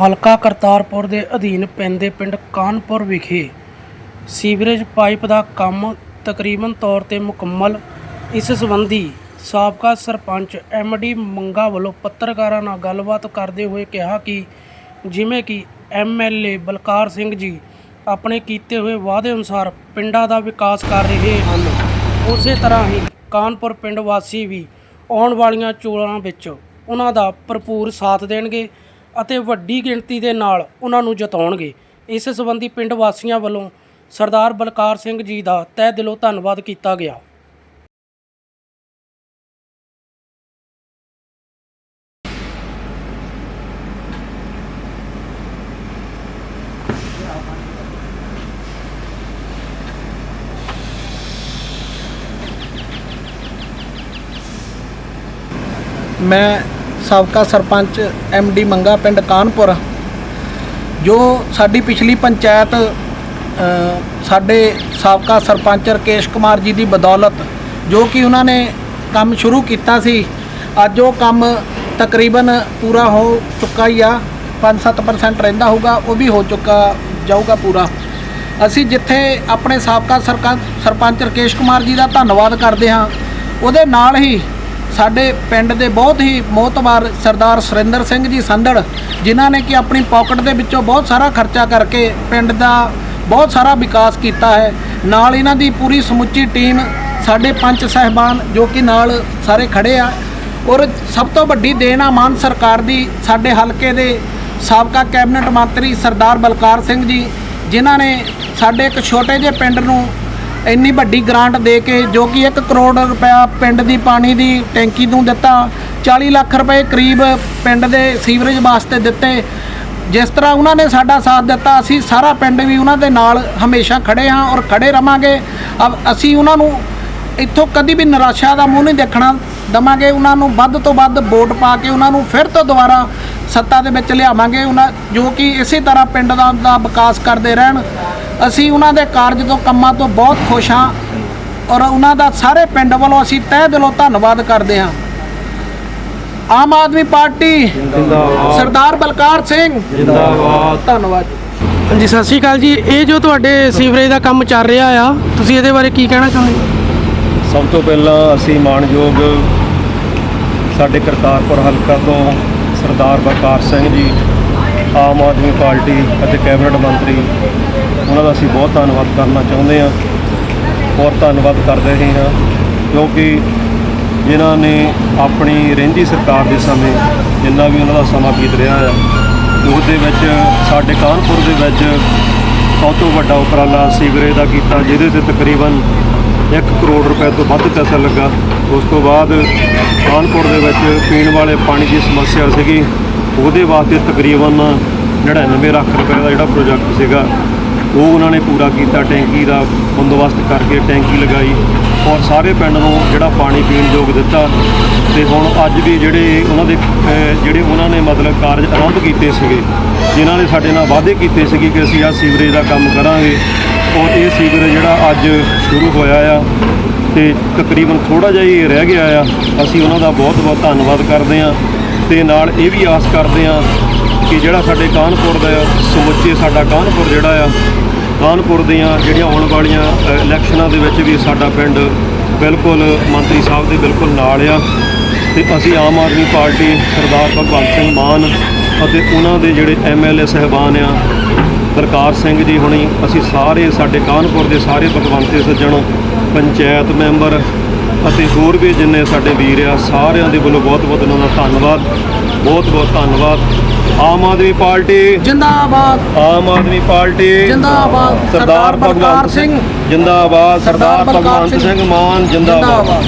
ਹਲਕਾ ਕਰਤਾਰਪੁਰ ਦੇ ਅਧੀਨ ਪੈਂਦੇ ਪਿੰਡ ਕਾਨਪੁਰ ਵਿਖੇ ਸੀਵਰੇਜ ਪਾਈਪ ਦਾ ਕੰਮ ਤਕਰੀਬਨ ਤੌਰ ਤੇ ਮੁਕੰਮਲ। ਇਸ ਸੰਬੰਧੀ ਸਾਬਕਾ ਸਰਪੰਚ ਐਮਡੀ ਮੰਗਾ ਵੱਲੋਂ ਪੱਤਰਕਾਰਾਂ ਨਾਲ ਗੱਲਬਾਤ ਕਰਦੇ ਹੋਏ ਕਿਹਾ ਕਿ ਜਿਵੇਂ ਕਿ ਐਮਐਲਏ ਬਲਕਾਰ ਸਿੰਘ ਜੀ ਆਪਣੇ ਕੀਤੇ ਹੋਏ ਵਾਅਦੇ ਅਨੁਸਾਰ ਪਿੰਡਾਂ ਦਾ ਵਿਕਾਸ ਕਰ ਰਹੇ ਹਨ। ਉਸੇ ਤਰ੍ਹਾਂ ਹੀ ਕਾਨਪੁਰ ਪਿੰਡ ਵਾਸੀ ਵੀ ਆਉਣ ਵਾਲੀਆਂ ਚੋਣਾਂ ਵਿੱਚ ਉਹਨਾਂ ਦਾ ਭਰਪੂਰ ਸਾਥ ਦੇਣਗੇ। ਅਤੇ ਵੱਡੀ ਗਿਣਤੀ ਦੇ ਨਾਲ ਉਹਨਾਂ ਨੂੰ ਜਿਤਾਉਣਗੇ। ਇਸ ਸੰਬੰਧੀ ਪਿੰਡ ਵਾਸੀਆਂ ਵੱਲੋਂ ਸਰਦਾਰ ਬਲਕਾਰ ਸਿੰਘ ਜੀ ਦਾ ਤਹਿ ਦਿਲੋਂ ਧੰਨਵਾਦ ਕੀਤਾ ਗਿਆ। ਮੈਂ ਸਾਬਕਾ ਸਰਪੰਚ ਡੀ ਮੰਗਾ ਪਿੰਡ ਕਾਨਪੁਰ, ਜੋ ਸਾਡੀ ਪਿਛਲੀ ਪੰਚਾਇਤ ਸਾਡੇ ਸਾਬਕਾ ਸਰਪੰਚ ਰਕੇਸ਼ ਕੁਮਾਰ ਜੀ ਦੀ ਬਦੌਲਤ, ਜੋ ਕਿ ਉਹਨਾਂ ਨੇ ਕੰਮ ਸ਼ੁਰੂ ਕੀਤਾ ਸੀ, ਅੱਜ ਉਹ ਕੰਮ ਤਕਰੀਬਨ ਪੂਰਾ ਹੋ ਚੁੱਕਾ ਹੀ ਆ 5-7% ਰਹਿੰਦਾ ਹੋਊਗਾ, ਉਹ ਵੀ ਹੋ ਚੁੱਕਾ ਜਾਊਗਾ ਪੂਰਾ। ਅਸੀਂ ਜਿੱਥੇ ਆਪਣੇ ਸਾਬਕਾ ਸਰਕਾ ਸਰਪੰਚ ਰਕੇਸ਼ ਕੁਮਾਰ ਜੀ ਦਾ ਧੰਨਵਾਦ ਕਰਦੇ ਹਾਂ, ਉਹਦੇ ਨਾਲ ਹੀ ਸਾਡੇ ਪਿੰਡ ਦੇ ਬਹੁਤ ਹੀ ਮੋਹਤਬਾਰ ਸਰਦਾਰ ਸੁਰਿੰਦਰ ਸਿੰਘ ਜੀ ਸੰਧੜ, ਜਿਨ੍ਹਾਂ ਨੇ ਕਿ ਆਪਣੀ ਪਾਕਟ ਦੇ ਵਿੱਚੋਂ ਬਹੁਤ ਸਾਰਾ ਖਰਚਾ ਕਰਕੇ ਪਿੰਡ ਦਾ ਬਹੁਤ ਸਾਰਾ ਵਿਕਾਸ ਕੀਤਾ ਹੈ। ਨਾਲ ਇਹਨਾਂ ਦੀ ਪੂਰੀ ਸਮੁੱਚੀ ਟੀਮ, ਸਾਡੇ ਪੰਚ ਸਹਿਬਾਨ ਜੋ ਕਿ ਨਾਲ ਸਾਰੇ ਖੜੇ ਆ। ਔਰ ਸਭ ਤੋਂ ਵੱਡੀ ਦੇਣ ਆ ਮਾਨ ਸਰਕਾਰ ਦੀ ਸਾਡੇ ਹਲਕੇ ਦੇ ਸਾਬਕਾ ਕੈਬਨਿਟ ਮੰਤਰੀ ਸਰਦਾਰ ਬਲਕਾਰ ਸਿੰਘ ਜੀ, ਜਿਨ੍ਹਾਂ ਨੇ ਸਾਡੇ ਇੱਕ ਛੋਟੇ ਜਿਹੇ ਪਿੰਡ ਨੂੰ ਇੰਨੀ ਵੱਡੀ ਗ੍ਰਾਂਟ ਦੇ ਕੇ ਜੋ ਕਿ 1 ਕਰੋੜ ਰੁਪਇਆ ਪਿੰਡ ਦੀ ਪਾਣੀ ਦੀ ਟੈਂਕੀ ਨੂੰ ਦਿੱਤਾ 40 ਲੱਖ ਰੁਪਏ ਕਰੀਬ ਪਿੰਡ ਦੇ ਸੀਵਰੇਜ ਵਾਸਤੇ ਦਿੱਤੇ। ਜਿਸ ਤਰ੍ਹਾਂ ਉਹਨਾਂ ਨੇ ਸਾਡਾ ਸਾਥ ਦਿੱਤਾ, ਅਸੀਂ ਸਾਰਾ ਪਿੰਡ ਵੀ ਉਹਨਾਂ ਦੇ ਨਾਲ ਹਮੇਸ਼ਾ ਖੜੇ ਹਾਂ ਔਰ ਖੜੇ ਰਵਾਂਗੇ। ਅਸੀਂ ਉਹਨਾਂ ਨੂੰ ਇੱਥੋਂ ਕਦੀ ਵੀ ਨਿਰਾਸ਼ਾ ਦਾ ਮੂੰਹ ਨਹੀਂ ਦੇਖਣਾ ਦਵਾਂਗੇ, ਉਹਨਾਂ ਨੂੰ ਵੱਧ ਤੋਂ ਵੱਧ ਵੋਟ ਪਾ ਕੇ ਉਹਨਾਂ ਨੂੰ ਫਿਰ ਤੋਂ ਦੁਬਾਰਾ ਸੱਤਾ ਦੇ ਵਿੱਚ ਲਿਆਵਾਂਗੇ। ਉਹਨਾਂ ਜੋ ਕਿ ਇਸੇ ਤਰ੍ਹਾਂ ਪਿੰਡ ਦਾ ਵਿਕਾਸ ਕਰਦੇ ਰਹਿਣ। ਅਸੀਂ ਉਹਨਾਂ ਦੇ ਕਾਰਜ ਤੋਂ ਕੰਮਾਂ ਤੋਂ ਬਹੁਤ ਖੁਸ਼ ਹਾਂ ਔਰ ਉਹਨਾਂ ਦਾ ਸਾਰੇ ਪਿੰਡ ਵੱਲੋਂ ਅਸੀਂ ਤਹਿ ਦਿਲੋਂ ਧੰਨਵਾਦ ਕਰਦੇ ਹਾਂ। ਆਮ ਆਦਮੀ ਪਾਰਟੀ ਸਰਦਾਰ ਬਲਕਾਰ ਸਿੰਘ। ਜਿੰਦਾਬਾਦ। ਧੰਨਵਾਦ। ਹਾਂਜੀ ਸਤਿ ਸ਼੍ਰੀ ਅਕਾਲ ਜੀ। ਇਹ ਜੋ ਤੁਹਾਡੇ ਸੀਵਰੇਜ ਦਾ ਕੰਮ ਚੱਲ ਰਿਹਾ ਆ ਤੁਸੀਂ ਇਹਦੇ ਬਾਰੇ ਕੀ ਕਹਿਣਾ ਚਾਹੁੰਦੇ ਸਭ ਤੋਂ ਪਹਿਲਾਂ ਅਸੀਂ ਮਾਣਯੋਗ ਸਾਡੇ ਕਰਤਾਰਪੁਰ ਹਲਕਾ ਤੋਂ ਸਰਦਾਰ ਬਲਕਾਰ ਸਿੰਘ ਜੀ ਆਮ ਆਦਮੀ ਪਾਰਟੀ ਅਤੇ ਕੈਬਨਿਟ ਮੰਤਰੀ, ਉਹਨਾਂ ਦਾ ਅਸੀਂ ਬਹੁਤ ਧੰਨਵਾਦ ਕਰਨਾ ਚਾਹੁੰਦੇ ਹਾਂ, ਬਹੁਤ ਧੰਨਵਾਦ ਕਰਦੇ ਰਹੇ ਹਾਂ, ਕਿਉਂਕਿ ਜਿਨ੍ਹਾਂ ਨੇ ਆਪਣੀ ਰਹਿੰਦੀ ਸਰਕਾਰ ਦੇ ਸਮੇਂ ਜਿੰਨਾ ਵੀ ਉਹਨਾਂ ਦਾ ਸਮਾਂ ਬੀਤ ਰਿਹਾ ਹੈ ਉਸ ਦੇ ਵਿੱਚ ਸਾਡੇ ਕਾਨਪੁਰ ਦੇ ਵਿੱਚ ਸਭ ਤੋਂ ਵੱਡਾ ਉਪਰਾਲਾ ਸੀਵਰੇਜ ਦਾ ਕੀਤਾ, ਜਿਹਦੇ ਤੇ ਤਕਰੀਬਨ 1 ਕਰੋੜ ਰੁਪਏ ਤੋਂ ਵੱਧ ਪੈਸਾ ਲੱਗਾ। ਉਸ ਤੋਂ ਬਾਅਦ ਕਾਨਪੁਰ ਦੇ ਵਿੱਚ ਪੀਣ ਵਾਲੇ ਪਾਣੀ ਦੀ ਸਮੱਸਿਆ ਸੀਗੀ। ਉਹਦੇ ਵਾਸਤੇ ਤਕਰੀਬਨ 99 ਲੱਖ ਰੁਪਏ ਦਾ ਜਿਹੜਾ ਪ੍ਰੋਜੈਕਟ ਸੀਗਾ, ਉਹ ਉਹਨਾਂ ਨੇ ਪੂਰਾ ਕੀਤਾ, ਟੈਂਕੀ ਦਾ ਬੰਦੋਬਸਤ ਕਰਕੇ ਟੈਂਕੀ ਲਗਾਈ ਔਰ ਸਾਰੇ ਪਿੰਡ ਨੂੰ ਜਿਹੜਾ ਪਾਣੀ ਪੀਣ ਯੋਗ ਦਿੱਤਾ ਤੇ ਹੁਣ ਅੱਜ ਵੀ ਜਿਹੜੇ ਉਹਨਾਂ ਦੇ ਜਿਹੜੇ ਉਹਨਾਂ ਨੇ ਮਤਲਬ ਕਾਰਜ ਆਰੰਭ ਕੀਤੇ ਸੀਗੇ, ਜਿਨ੍ਹਾਂ ਨੇ ਸਾਡੇ ਨਾਲ ਵਾਅਦੇ ਕੀਤੇ ਸੀਗੇ ਕਿ ਅਸੀਂ ਆ ਸੀਵਰੇਜ ਦਾ ਕੰਮ ਕਰਾਂਗੇ ਔਰ ਇਹ ਸੀਵਰੇਜ ਜਿਹੜਾ ਅੱਜ ਸ਼ੁਰੂ ਹੋਇਆ ਆ ਤੇ ਤਕਰੀਬਨ ਥੋੜਾ ਜਿਹਾ ਹੀ ਰਹਿ ਗਿਆ ਆ, ਅਸੀਂ ਉਹਨਾਂ ਦਾ ਬਹੁਤ ਬਹੁਤ ਧੰਨਵਾਦ ਕਰਦੇ ਹਾਂ। ਤੇ ਨਾਲ ਇਹ ਵੀ ਆਸ ਕਰਦੇ ਹਾਂ ਕਿ ਜਿਹੜਾ ਸਾਡੇ ਕਾਨਪੁਰ ਦਾ ਸਮੁੱਚੇ ਸਾਡਾ ਕਾਨਪੁਰ ਜਿਹੜਾ ਆ, ਕਾਨਪੁਰ ਦੀਆਂ ਜਿਹੜੀਆਂ ਆਉਣ ਵਾਲੀਆਂ ਇਲੈਕਸ਼ਨਾਂ ਦੇ ਵਿੱਚ ਵੀ ਸਾਡਾ ਪਿੰਡ ਬਿਲਕੁਲ ਮੰਤਰੀ ਸਾਹਿਬ ਦੇ ਬਿਲਕੁਲ ਨਾਲ ਆ। ਤੇ ਅਸੀਂ ਆਮ ਆਦਮੀ ਪਾਰਟੀ ਸਰਦਾਰ ਭਗਵੰਤ ਸਿੰਘ ਮਾਨ ਅਤੇ ਉਹਨਾਂ ਦੇ ਜਿਹੜੇ ਐਮਐਲਏ ਸਹਿਬਾਨ ਆ ਬਲਕਾਰ ਸਿੰਘ ਜੀ ਹੁਣੀ, ਅਸੀਂ ਸਾਰੇ ਸਾਡੇ ਕਾਨਪੁਰ ਦੇ ਸਾਰੇ ਭਗਵੰਤੇ ਸੱਜਣ, ਪੰਚਾਇਤ ਮੈਂਬਰ ਅਤੇ ਹੋਰ ਵੀ ਜਿੰਨੇ ਸਾਡੇ ਵੀਰ ਆ ਸਾਰਿਆਂ ਦੇ ਵੱਲੋਂ ਬਹੁਤ ਬਹੁਤ ਉਹਨਾਂ ਦਾ ਧੰਨਵਾਦ ਬਹੁਤ ਬਹੁਤ ਧੰਨਵਾਦ ਆਮ ਆਦਮੀ ਪਾਰਟੀ ਜਿੰਦਾਬਾਦ ਆਮ ਆਦਮੀ ਪਾਰਟੀ ਜਿੰਦਾਬਾਦ। ਸਰਦਾਰ ਭਗਵੰਤ ਸਿੰਘ। ਜਿੰਦਾਬਾਦ ਸਰਦਾਰ ਭਗਵੰਤ ਸਿੰਘ। ਮਾਨ ਜਿੰਦਾਬਾਦ